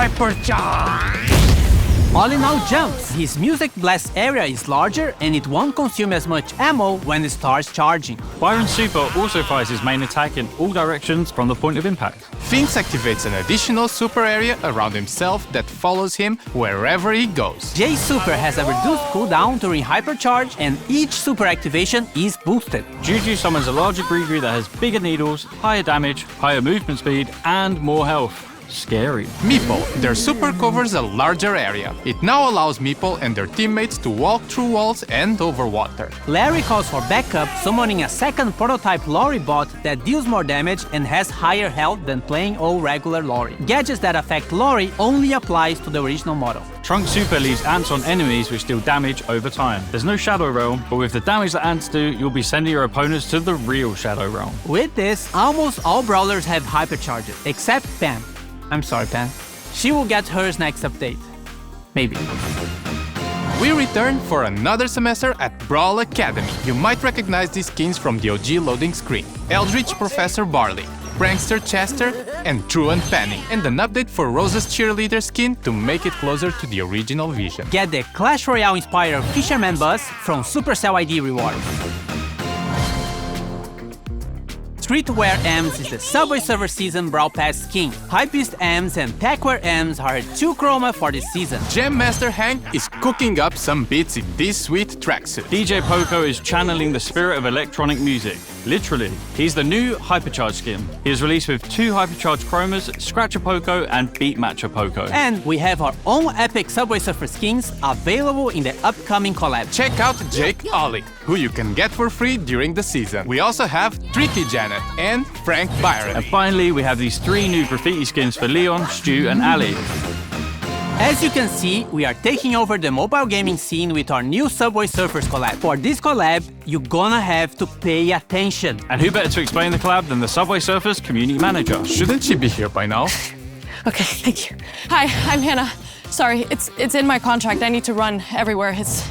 Hypercharge! Ollie now jumps. His music blast area is larger and it won't consume as much ammo when it starts charging. Byron Super also fires his main attack in all directions from the point of impact. Finks activates an additional super area around himself that follows him wherever he goes. J Super has a reduced cooldown during hypercharge and each super activation is boosted. Juju summons a larger Gregory that has bigger needles, higher damage, higher movement speed, and more health. Scary. Meeple, their super covers a larger area. It now allows Meeple and their teammates to walk through walls and over water. Larry calls for backup, summoning a second prototype Lori bot that deals more damage and has higher health than plain old regular Lori. Gadgets that affect Lori only applies to the original model. Trunk Super leaves ants on enemies which deal damage over time. There's no Shadow Realm, but with the damage that ants do, you'll be sending your opponents to the real Shadow Realm. With this, almost all brawlers have hypercharges, except Pam. I'm sorry, Pam. She will get hers next update. Maybe. We return for another semester at Brawl Academy. You might recognize these skins from the OG loading screen. Eldritch Professor Barley, Prankster Chester, and Truant Penny, and an update for Rose's cheerleader skin to make it closer to the original vision. Get the Clash Royale inspired Fisherman Bus from Supercell ID Rewards. Streetwear M's is the Subway Surfer Season Brawl Pass skin. Hypebeast M's and Techwear M's are two chroma for this season. Jam Master Hank is cooking up some beats in this sweet tracksuit. DJ Poco is channeling the spirit of electronic music. Literally, he's the new Hypercharge skin. He is released with two Hypercharge chromas, Scratcher Poco and Beat Matcher Poco. And we have our own epic Subway Surfer skins available in the upcoming collab. Check out Jake Ollie, who you can get for free during the season. We also have Tricky Janet and Frank Byron. And finally, we have these three new graffiti skins for Leon, Stu, and Ali. As you can see, we are taking over the mobile gaming scene with our new Subway Surfers collab. For this collab, you're gonna have to pay attention. And who better to explain the collab than the Subway Surfers community manager? Shouldn't she be here by now? Okay, thank you. Hi, I'm Hannah. Sorry, it's it's in my contract. I need to run everywhere. It's,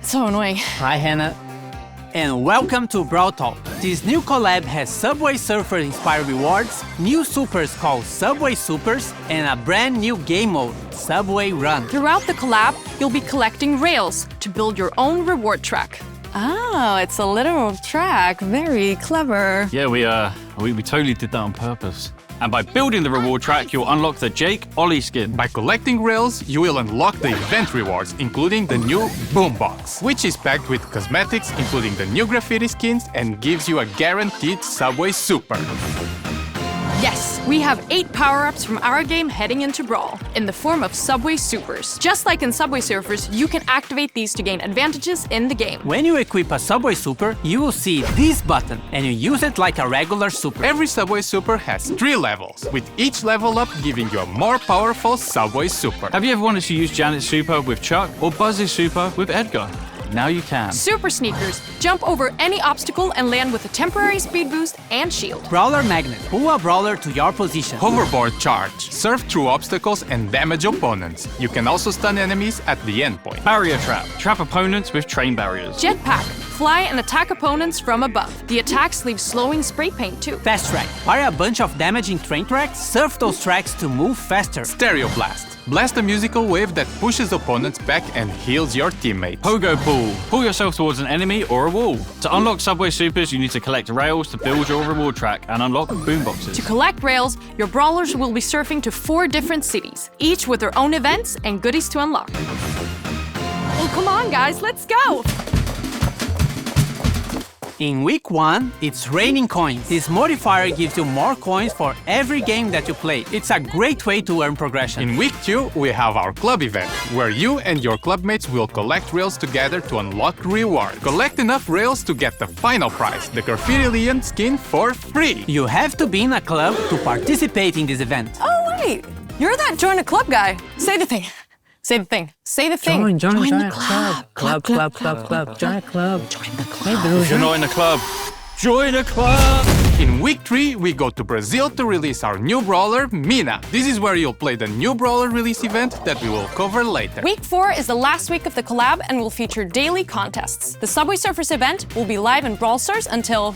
it's so annoying. Hi, Hannah. And welcome to Brawl Talk. This new collab has Subway Surfer inspired rewards, new supers called Subway Supers, and a brand new game mode, Subway Run. Throughout the collab, you'll be collecting rails to build your own reward track. Oh, it's a literal track. Very clever. Yeah, we uh, we, we totally did that on purpose. And by building the reward track, you'll unlock the Jake Ollie skin. By collecting rails, you will unlock the event rewards, including the new Boombox, which is packed with cosmetics, including the new graffiti skins, and gives you a guaranteed Subway Super. Yes, we have eight power ups from our game heading into Brawl in the form of Subway Supers. Just like in Subway Surfers, you can activate these to gain advantages in the game. When you equip a Subway Super, you will see this button, and you use it like a regular super. Every Subway Super has three levels, with each level up giving you a more powerful Subway Super. Have you ever wanted to use Janet's Super with Chuck or Buzz's Super with Edgar? Now you can. Super Sneakers jump over any obstacle and land with a temporary speed boost and shield. Brawler Magnet. Pull a brawler to your position. Hoverboard Charge. Surf through obstacles and damage opponents. You can also stun enemies at the endpoint. Barrier Trap. Trap opponents with train barriers. Jetpack. Fly and attack opponents from above. The attacks leave slowing spray paint too. Fast Track. Fire a bunch of damaging train tracks, surf those tracks to move faster. Stereo Blast. Blast a musical wave that pushes opponents back and heals your teammates. Pogo Pull. Pull yourself towards an enemy or a wall. To unlock Subway Supers, you need to collect rails to build your reward track and unlock boomboxes. To collect rails, your brawlers will be surfing to four different cities, each with their own events and goodies to unlock. Well, come on, guys, let's go! In week 1, it's raining coins. This modifier gives you more coins for every game that you play. It's a great way to earn progression. In week 2, we have our club event, where you and your clubmates will collect rails together to unlock rewards. Collect enough rails to get the final prize, the Graffiti Leon skin for free. You have to be in a club to participate in this event. Oh, wait, you're that join a club guy. Say the thing. Say the thing. Say the thing. Join, join, join, the club. Club, club, club, club. Join a club. Join the club. If you're not in a club, join a club! In week 3, we go to Brazil to release our new brawler, Mina. This is where you'll play the new brawler release event that we will cover later. Week 4 is the last week of the collab and will feature daily contests. The Subway Surfers event will be live in Brawl Stars until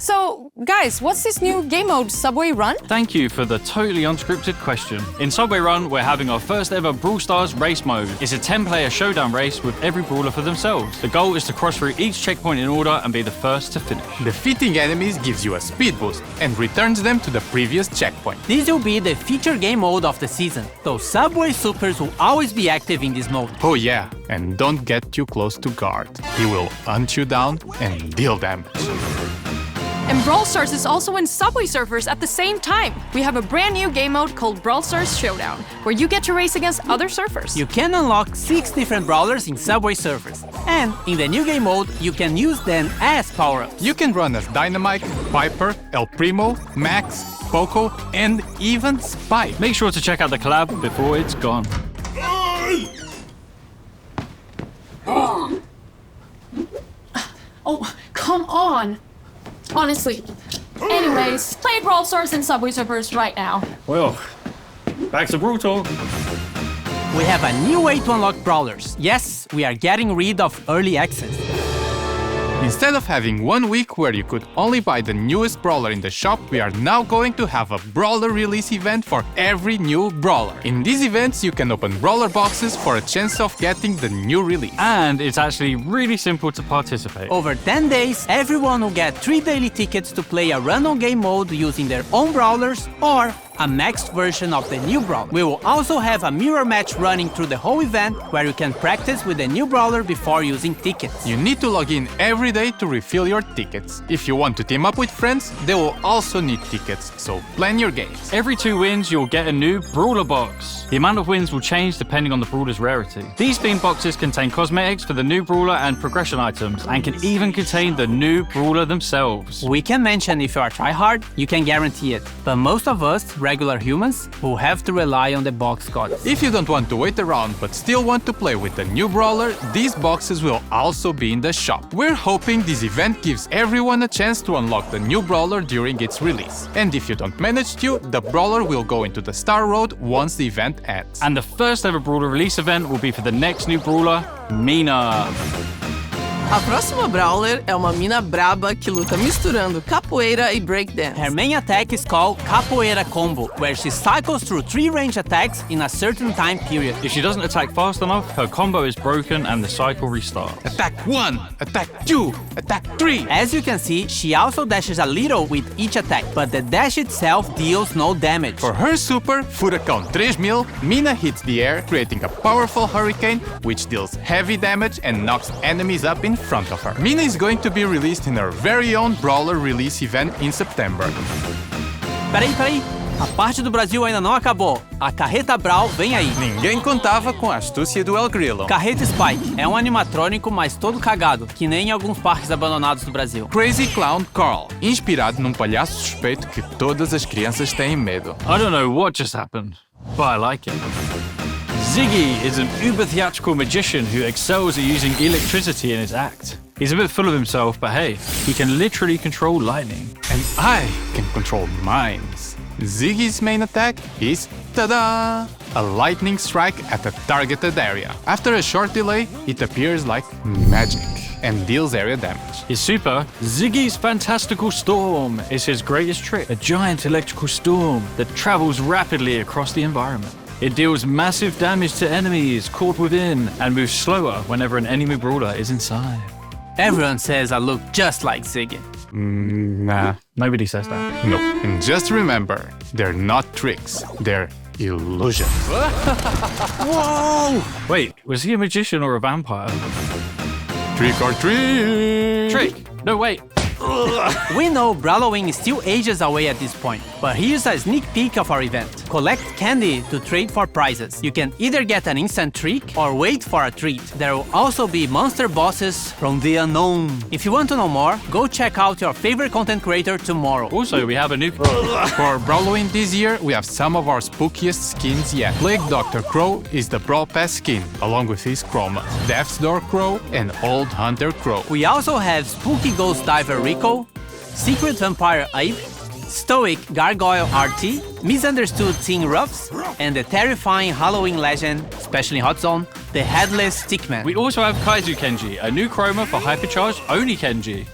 So, guys, what's this new game mode, Subway Run? Thank you for the totally unscripted question. In Subway Run, we're having our first ever Brawl Stars race mode. It's a 10 player showdown race with every brawler for themselves. The goal is to cross through each checkpoint in order and be the first to finish. Defeating enemies gives you a speed boost and returns them to the previous checkpoint. This will be the feature game mode of the season, so Subway Supers will always be active in this mode. Oh yeah, and don't get too close to guard. He will hunt you down and deal damage. And Brawl Stars is also in Subway Surfers at the same time. We have a brand new game mode called Brawl Stars Showdown, where you get to race against other surfers. You can unlock 6 different brawlers in Subway Surfers, and in the new game mode, you can use them as power-ups. You can run as Dynamite, Piper, El Primo, Max, Poco, and even Spike. Make sure to check out the collab before it's gone. Oh, come on. Honestly. Anyways, play Brawl Stars and Subway Surfers right now. Well, back to Brutal. We have a new way to unlock brawlers. Yes, we are getting rid of early access. Instead of having one week where you could only buy the newest brawler in the shop, we are now going to have a brawler release event for every new brawler. In these events, you can open brawler boxes for a chance of getting the new release. And it's actually really simple to participate. Over 10 days, everyone will get 3 daily tickets to play a random game mode using their own brawlers or a maxed version of the new brawler. We will also have a mirror match running through the whole event where you can practice with the new brawler before using tickets. You need to log in every day to refill your tickets. If you want to team up with friends, they will also need tickets, so plan your games. Every two wins, you'll get a new Brawler box. The amount of wins will change depending on the Brawler's rarity. These themed boxes contain cosmetics for the new Brawler and progression items, and can even contain the new Brawler themselves. We can mention if you are tryhard, you can guarantee it. But most of us, regular humans, who have to rely on the box gods. If you don't want to wait around but still want to play with the new brawler, these boxes will also be in the shop. We're hoping this event gives everyone a chance to unlock the new brawler during its release. And if you don't manage to, the brawler will go into the Star Road once the event ends. And the first ever Brawler release event will be for the next new Brawler, Mina. A próxima Brawler é uma mina braba que luta misturando capoeira e breakdance. Her main attack is called Capoeira Combo, where she cycles through three range attacks in a certain time period. If she doesn't attack fast enough, her combo is broken and the cycle restarts. Attack 1, Attack 2, Attack 3. As you can see, she also dashes a little with each attack, but the dash itself deals no damage. For her super, Furacão 3000, Mina hits the air, creating a powerful hurricane which deals heavy damage and knocks enemies up in front of her. Mina is going to be released in her very own Brawler release event in September. Peraí, peraí. A parte do Brasil ainda não acabou. A Carreta Brawl vem aí. Ninguém contava com a astúcia do El Grillo. Carreta Spike é um animatrônico, mas todo cagado, que nem em alguns parques abandonados do Brasil. Crazy Clown Carl, inspirado num palhaço suspeito que todas as crianças têm medo. I don't know what just happened, but I like it. Ziggy is an uber theatrical magician who excels at using electricity in his act. He's a bit full of himself, but hey, he can literally control lightning. And I can control minds. Ziggy's main attack is ta-da! A lightning strike at a targeted area. After a short delay, it appears like magic and deals area damage. His super, Ziggy's Fantastical Storm, is his greatest trick. A giant electrical storm that travels rapidly across the environment. It deals massive damage to enemies caught within and moves slower whenever an enemy brawler is inside. Everyone says I look just like Ziggy. Mm, nah, Nobody says that. no. And just remember, they're not tricks, they're illusions. Whoa! Wait, was he a magician or a vampire? Trick or treat! Trick! No, wait. We know Brawlowing is still ages away at this point, but here's a sneak peek of our event. Collect candy to trade for prizes. You can either get an instant treat or wait for a treat. There will also be monster bosses from the unknown. If you want to know more, go check out your favorite content creator tomorrow. Also, we have a new. For Brawlowing this year, we have some of our spookiest skins yet. Plague Dr. Crow is the Brawl Pass skin, along with his Chroma, Death's Door Crow, and Old Hunter Crow. We also have Spooky Ghost Diver Rico, Secret Vampire Ape, Stoic Gargoyle RT, Misunderstood Teen Ruffs, and the terrifying Halloween legend, especially Hot Zone, the Headless Stickman. We also have Kaizu Kenji, a new chroma for hypercharged Oni Kenji.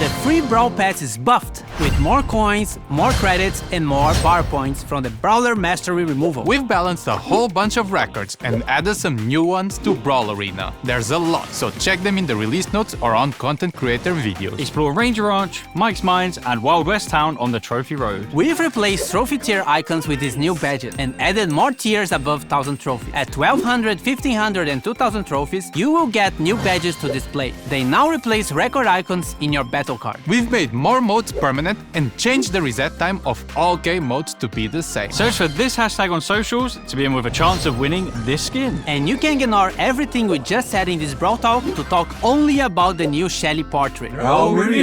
The free Brawl Pass is buffed with more coins, more credits, and more power points from the Brawler Mastery removal. We've balanced a whole bunch of records and added some new ones to Brawl Arena. There's a lot, so check them in the release notes or on content creator videos. Explore Ranger Ranch, Mike's Mines, and Wild West Town on the Trophy Road. We've replaced trophy tier icons with these new badges and added more tiers above 1000 trophies. At 1200, 1500, and 2000 trophies, you will get new badges to display. They now replace record icons in your battle card. We've made more modes permanent and changed the reset time of all game modes to be the same. Search for this hashtag on socials to be in with a chance of winning this skin. And you can ignore everything we just said in this Brawl Talk to talk only about the new Shelly portrait. Roll with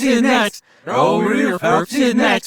your next. Roll with your next.